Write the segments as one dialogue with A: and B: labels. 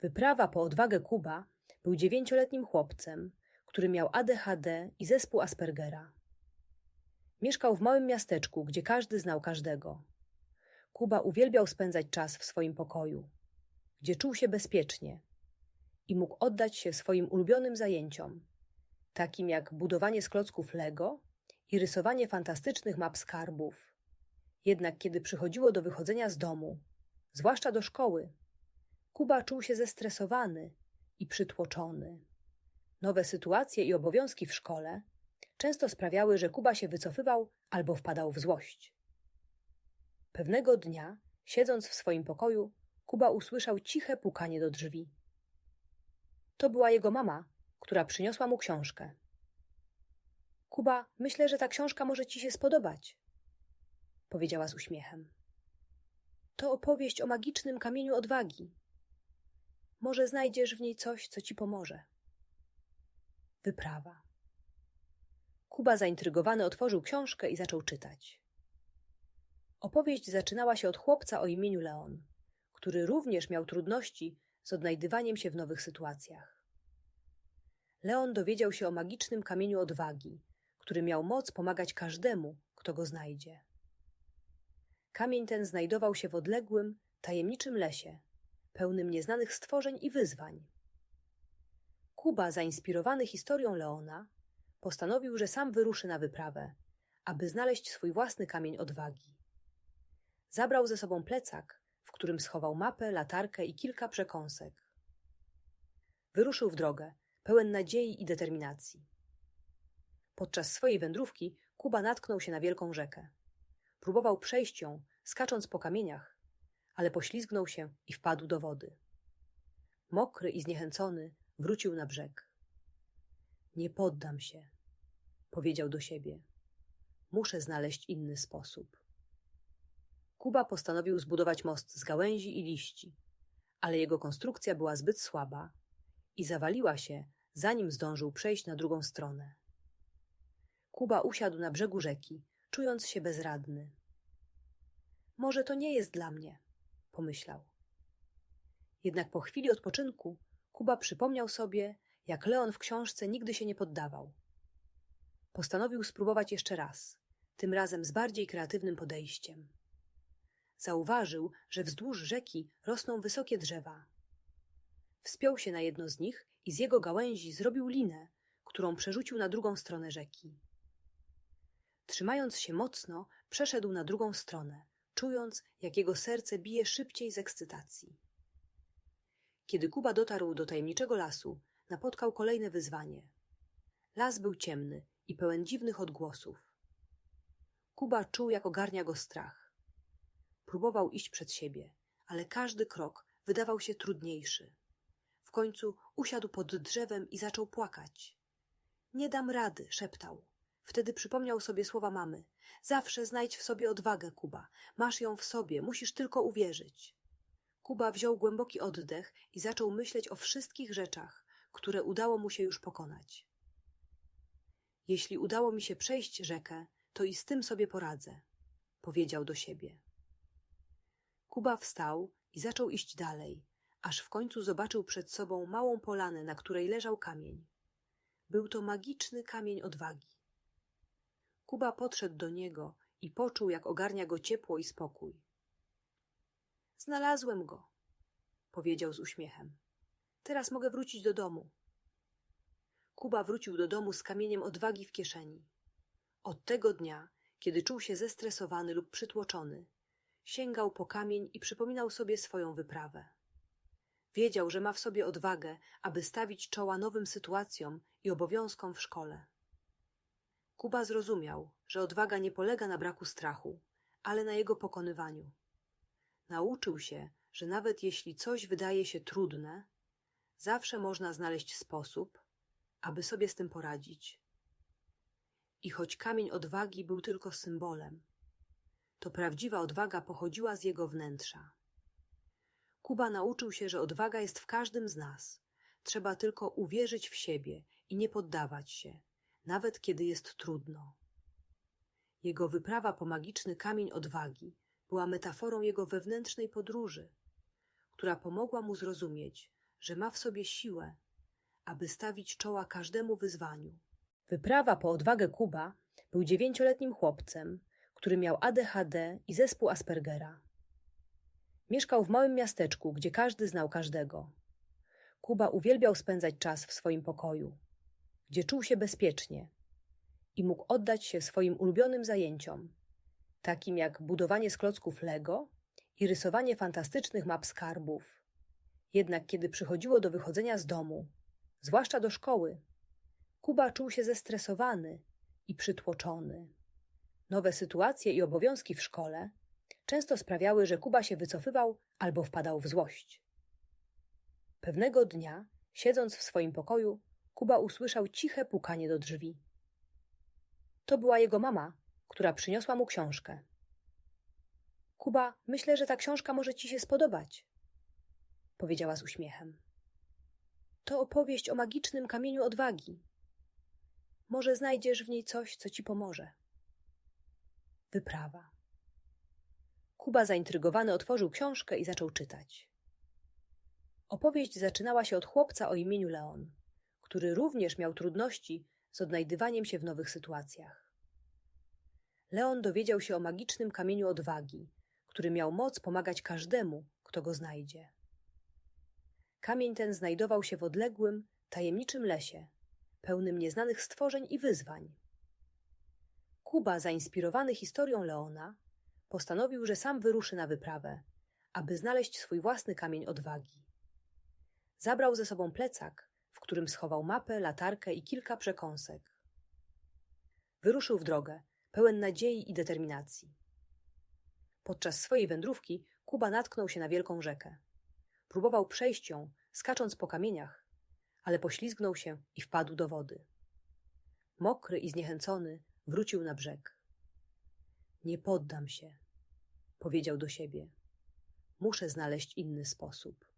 A: Wyprawa po odwagę Kuba był dziewięcioletnim chłopcem, który miał ADHD i zespół Aspergera. Mieszkał w małym miasteczku, gdzie każdy znał każdego. Kuba uwielbiał spędzać czas w swoim pokoju, gdzie czuł się bezpiecznie i mógł oddać się swoim ulubionym zajęciom, takim jak budowanie z klocków Lego i rysowanie fantastycznych map skarbów. Jednak kiedy przychodziło do wychodzenia z domu, zwłaszcza do szkoły, Kuba czuł się zestresowany i przytłoczony. Nowe sytuacje i obowiązki w szkole często sprawiały, że Kuba się wycofywał albo wpadał w złość. Pewnego dnia, siedząc w swoim pokoju, Kuba usłyszał ciche pukanie do drzwi. To była jego mama, która przyniosła mu książkę. Kuba, myślę, że ta książka może ci się spodobać, powiedziała z uśmiechem. To opowieść o magicznym kamieniu odwagi. Może znajdziesz w niej coś, co ci pomoże. Wyprawa. Kuba zaintrygowany otworzył książkę i zaczął czytać. Opowieść zaczynała się od chłopca o imieniu Leon, który również miał trudności z odnajdywaniem się w nowych sytuacjach. Leon dowiedział się o magicznym kamieniu odwagi, który miał moc pomagać każdemu, kto go znajdzie. Kamień ten znajdował się w odległym, tajemniczym lesie, pełnym nieznanych stworzeń i wyzwań. Kuba, zainspirowany historią Leona, postanowił, że sam wyruszy na wyprawę, aby znaleźć swój własny kamień odwagi. Zabrał ze sobą plecak, w którym schował mapę, latarkę i kilka przekąsek. Wyruszył w drogę, pełen nadziei i determinacji. Podczas swojej wędrówki Kuba natknął się na wielką rzekę. Próbował przejść ją, skacząc po kamieniach, ale poślizgnął się i wpadł do wody. Mokry i zniechęcony wrócił na brzeg. Nie poddam się, powiedział do siebie. Muszę znaleźć inny sposób. Kuba postanowił zbudować most z gałęzi i liści, ale jego konstrukcja była zbyt słaba i zawaliła się, zanim zdążył przejść na drugą stronę. Kuba usiadł na brzegu rzeki, czując się bezradny. Może to nie jest dla mnie, pomyślał. Jednak po chwili odpoczynku Kuba przypomniał sobie, jak Leon w książce nigdy się nie poddawał. Postanowił spróbować jeszcze raz, tym razem z bardziej kreatywnym podejściem. Zauważył, że wzdłuż rzeki rosną wysokie drzewa. Wspiął się na jedno z nich i z jego gałęzi zrobił linę, którą przerzucił na drugą stronę rzeki. Trzymając się mocno, przeszedł na drugą stronę, czując, jak jego serce bije szybciej z ekscytacji. Kiedy Kuba dotarł do tajemniczego lasu, napotkał kolejne wyzwanie. Las był ciemny i pełen dziwnych odgłosów. Kuba czuł, jak ogarnia go strach. Próbował iść przed siebie, ale każdy krok wydawał się trudniejszy. W końcu usiadł pod drzewem i zaczął płakać. Nie dam rady, szeptał. Wtedy przypomniał sobie słowa mamy. Zawsze znajdź w sobie odwagę, Kuba. Masz ją w sobie, musisz tylko uwierzyć. Kuba wziął głęboki oddech i zaczął myśleć o wszystkich rzeczach, które udało mu się już pokonać. Jeśli udało mi się przejść rzekę, to i z tym sobie poradzę, powiedział do siebie. Kuba wstał i zaczął iść dalej, aż w końcu zobaczył przed sobą małą polanę, na której leżał kamień. Był to magiczny kamień odwagi. Kuba podszedł do niego i poczuł, jak ogarnia go ciepło i spokój. Znalazłem go, powiedział z uśmiechem. Teraz mogę wrócić do domu. Kuba wrócił do domu z kamieniem odwagi w kieszeni. Od tego dnia, kiedy czuł się zestresowany lub przytłoczony, sięgał po kamień i przypominał sobie swoją wyprawę. Wiedział, że ma w sobie odwagę, aby stawić czoła nowym sytuacjom i obowiązkom w szkole. Kuba zrozumiał, że odwaga nie polega na braku strachu, ale na jego pokonywaniu. Nauczył się, że nawet jeśli coś wydaje się trudne, zawsze można znaleźć sposób, aby sobie z tym poradzić. I choć kamień odwagi był tylko symbolem, to prawdziwa odwaga pochodziła z jego wnętrza. Kuba nauczył się, że odwaga jest w każdym z nas. Trzeba tylko uwierzyć w siebie i nie poddawać się, nawet kiedy jest trudno. Jego wyprawa po magiczny kamień odwagi była metaforą jego wewnętrznej podróży, która pomogła mu zrozumieć, że ma w sobie siłę, aby stawić czoła każdemu wyzwaniu. Wyprawa po odwagę Kuba był dziewięcioletnim chłopcem, który miał ADHD i zespół Aspergera. Mieszkał w małym miasteczku, gdzie każdy znał każdego. Kuba uwielbiał spędzać czas w swoim pokoju, gdzie czuł się bezpiecznie i mógł oddać się swoim ulubionym zajęciom, takim jak budowanie z klocków Lego i rysowanie fantastycznych map skarbów. Jednak kiedy przychodziło do wychodzenia z domu, zwłaszcza do szkoły, Kuba czuł się zestresowany i przytłoczony. Nowe sytuacje i obowiązki w szkole często sprawiały, że Kuba się wycofywał albo wpadał w złość. Pewnego dnia, siedząc w swoim pokoju, Kuba usłyszał ciche pukanie do drzwi. To była jego mama, która przyniosła mu książkę. Kuba, myślę, że ta książka może ci się spodobać, powiedziała z uśmiechem. To opowieść o magicznym kamieniu odwagi. Może znajdziesz w niej coś, co ci pomoże. Wyprawa. Kuba zaintrygowany otworzył książkę i zaczął czytać. Opowieść zaczynała się od chłopca o imieniu Leon, który również miał trudności z odnajdywaniem się w nowych sytuacjach. Leon dowiedział się o magicznym kamieniu odwagi, który miał moc pomagać każdemu, kto go znajdzie. Kamień ten znajdował się w odległym, tajemniczym lesie, pełnym nieznanych stworzeń i wyzwań. Kuba, zainspirowany historią Leona, postanowił, że sam wyruszy na wyprawę, aby znaleźć swój własny kamień odwagi. Zabrał ze sobą plecak, w którym schował mapę, latarkę i kilka przekąsek. Wyruszył w drogę, pełen nadziei i determinacji. Podczas swojej wędrówki Kuba natknął się na wielką rzekę. Próbował przejść ją, skacząc po kamieniach, ale poślizgnął się i wpadł do wody. Mokry i zniechęcony wrócił na brzeg. Nie poddam się, powiedział do siebie. Muszę znaleźć inny sposób.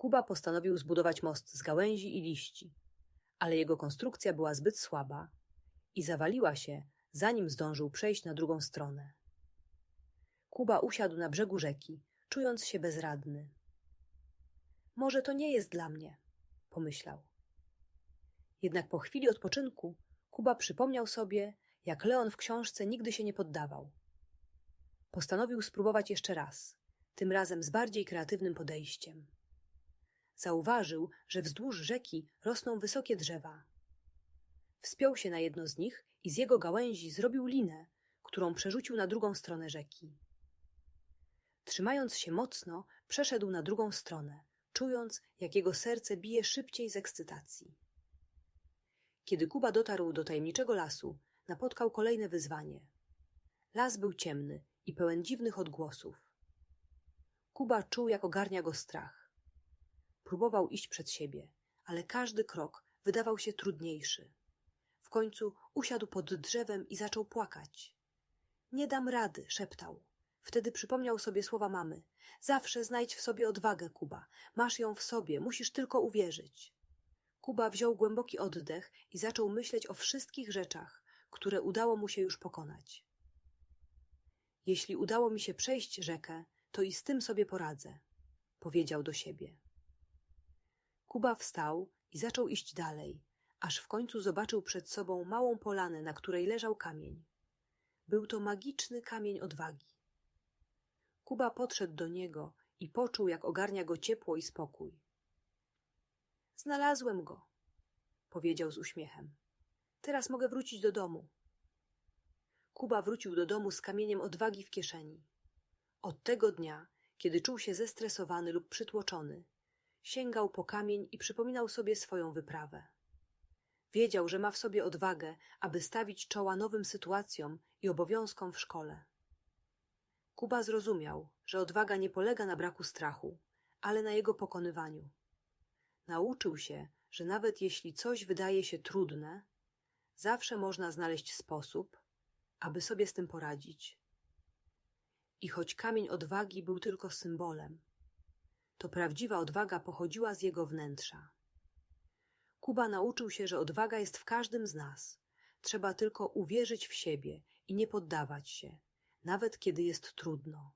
A: Kuba postanowił zbudować most z gałęzi i liści, ale jego konstrukcja była zbyt słaba i zawaliła się, zanim zdążył przejść na drugą stronę. Kuba usiadł na brzegu rzeki, czując się bezradny. Może to nie jest dla mnie, pomyślał. Jednak po chwili odpoczynku Kuba przypomniał sobie, jak Leon w książce nigdy się nie poddawał. Postanowił spróbować jeszcze raz, tym razem z bardziej kreatywnym podejściem. Zauważył, że wzdłuż rzeki rosną wysokie drzewa. Wspiął się na jedno z nich i z jego gałęzi zrobił linę, którą przerzucił na drugą stronę rzeki. Trzymając się mocno, przeszedł na drugą stronę, czując, jak jego serce bije szybciej z ekscytacji. Kiedy Kuba dotarł do tajemniczego lasu, napotkał kolejne wyzwanie. Las był ciemny i pełen dziwnych odgłosów. Kuba czuł, jak ogarnia go strach. Próbował iść przed siebie, ale każdy krok wydawał się trudniejszy. W końcu usiadł pod drzewem i zaczął płakać. Nie dam rady, szeptał. Wtedy przypomniał sobie słowa mamy. Zawsze znajdź w sobie odwagę, Kuba. Masz ją w sobie, musisz tylko uwierzyć. Kuba wziął głęboki oddech i zaczął myśleć o wszystkich rzeczach, które udało mu się już pokonać. Jeśli udało mi się przejść rzekę, to i z tym sobie poradzę, powiedział do siebie. Kuba wstał i zaczął iść dalej, aż w końcu zobaczył przed sobą małą polanę, na której leżał kamień. Był to magiczny kamień odwagi. Kuba podszedł do niego i poczuł, jak ogarnia go ciepło i spokój. Znalazłem go, powiedział z uśmiechem. Teraz mogę wrócić do domu. Kuba wrócił do domu z kamieniem odwagi w kieszeni. Od tego dnia, kiedy czuł się zestresowany lub przytłoczony, sięgał po kamień i przypominał sobie swoją wyprawę. Wiedział, że ma w sobie odwagę, aby stawić czoła nowym sytuacjom i obowiązkom w szkole. Kuba zrozumiał, że odwaga nie polega na braku strachu, ale na jego pokonywaniu. Nauczył się, że nawet jeśli coś wydaje się trudne, zawsze można znaleźć sposób, aby sobie z tym poradzić. I choć kamień odwagi był tylko symbolem, to prawdziwa odwaga pochodziła z jego wnętrza. Kuba nauczył się, że odwaga jest w każdym z nas. Trzeba tylko uwierzyć w siebie i nie poddawać się, nawet kiedy jest trudno.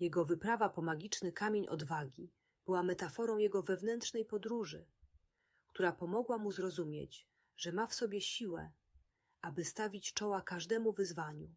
A: Jego wyprawa po magiczny kamień odwagi była metaforą jego wewnętrznej podróży, która pomogła mu zrozumieć, że ma w sobie siłę, aby stawić czoła każdemu wyzwaniu.